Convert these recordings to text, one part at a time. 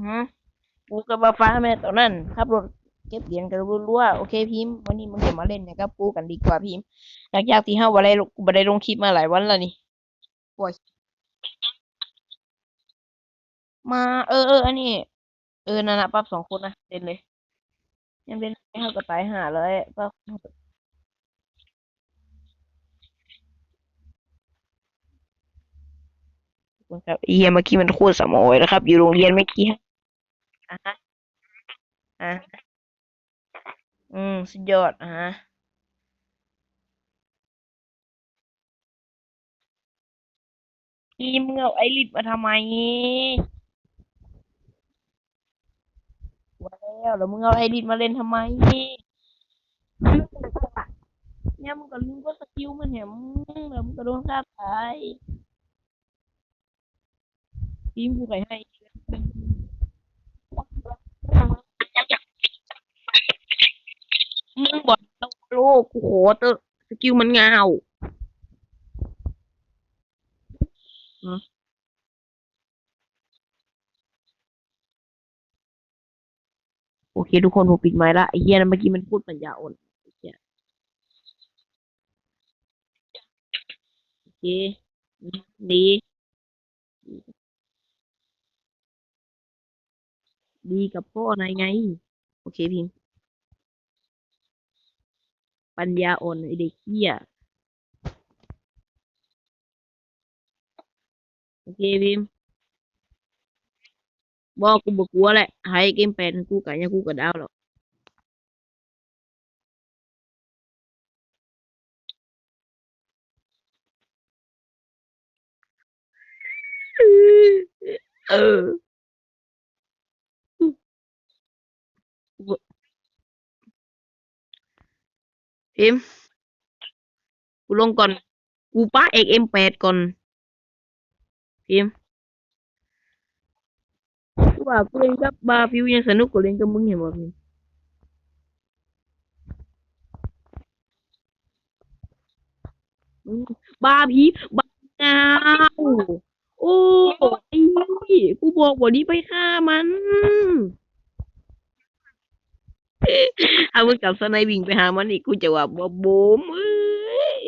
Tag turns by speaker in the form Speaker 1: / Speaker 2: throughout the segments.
Speaker 1: อฮึกูกับมาฟ้าแม่ตอนนั้นขับรถเก็บเหรียญกันรัวๆโอเคพิมพ์วันนี้มึงจะมาเล่นนี่ยกับกูกันดีกว่าพิมพ์หลังจากที่เฮาบ่ได้ลงกูบ่ได้ลงคลิปมาหลายวันแล้วนี่โอ้ยมาเออเอออันนี้เออนั่นะปรับสองคนนะเล่นเลย ยังเป็นให้เฮาก็ตายหาเลยก็ครับเอียเมื่อกี้มันโคตรสมอยนะครับ อยู่โรงเรียนเมื่อกี้ อะฮะอะอืม สุดยอดอะฮะ อีมึงเอาไอริสมาทำไมว่าแล้วแล้วมึงเอาไอริสมาเล่นทำไม เนี่ยมึงก็ลืมว่าสกิลมันแหมแล้วมึงก็โดนฆ่าตายทีมกูใครให้ มึงบอกโล กูขอเตอะสกิลมันเงาอโอเค ทุกคนผมปิดไมค์ละไอ้เหี้ยนะเมื่อกี้มันพูดปัญญาอ่อนไอ้เหี้ยโอเคดีดีกับพ่อนายไง โอเคพิมพ์ ปัญญาอ่อนไอเด็กเหี้ย โอเคพิมพ์บอกกูบอกกลัวแหละให้เกมแปดกูกับยังกูกับดาวหรอกเออ พิมพ์กูลงก่อน กูป้าเอ็กเอ็มแปดก่อนพิมกูว่ากูเล่นกับบาฟิวยังสนุกกว่าเล่นกับมึงเห็นบ่พิมพ์มึงบาพีบาเงาโอ้ไอ้นี่กูบอกว่านี้ไปฆ่ามัน เอามึงกับสไนวิ่งไปหามันอีกกูจะว่าบ่โบมเอ้ย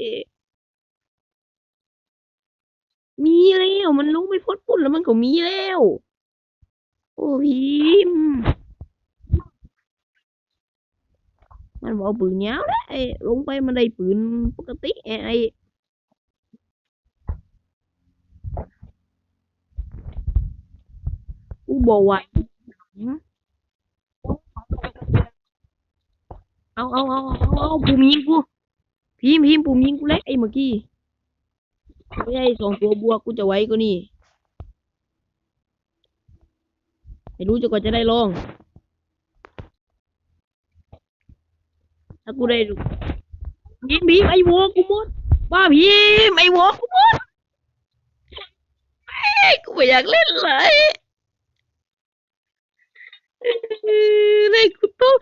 Speaker 1: มีแล้วมันลงไปพดปุ่นแล้วมันก็มีแล้ว โอ้พิมมันบอกปืนยาวแล้วไอ้ลงไปมันได้ปืนปกติไอ้ไอ้กูบอกว่า เอาเอาเอาเอาเอาปูมยิงกูพิมพิมพ์ปูมยิงกูเล็กไอ้เมื่อกี้ไม่ใช่สองตัวบัวกูจะไว้ก็นี่ไม่รู้จะกว่าจะได้ลองถ้ากูได้ยิงบีมไอ้วัวกูหมดบ้าบีมไอ้วัวกูหมดเฮ้กูไม่อยากเล่นเลยเล่นกูต้อง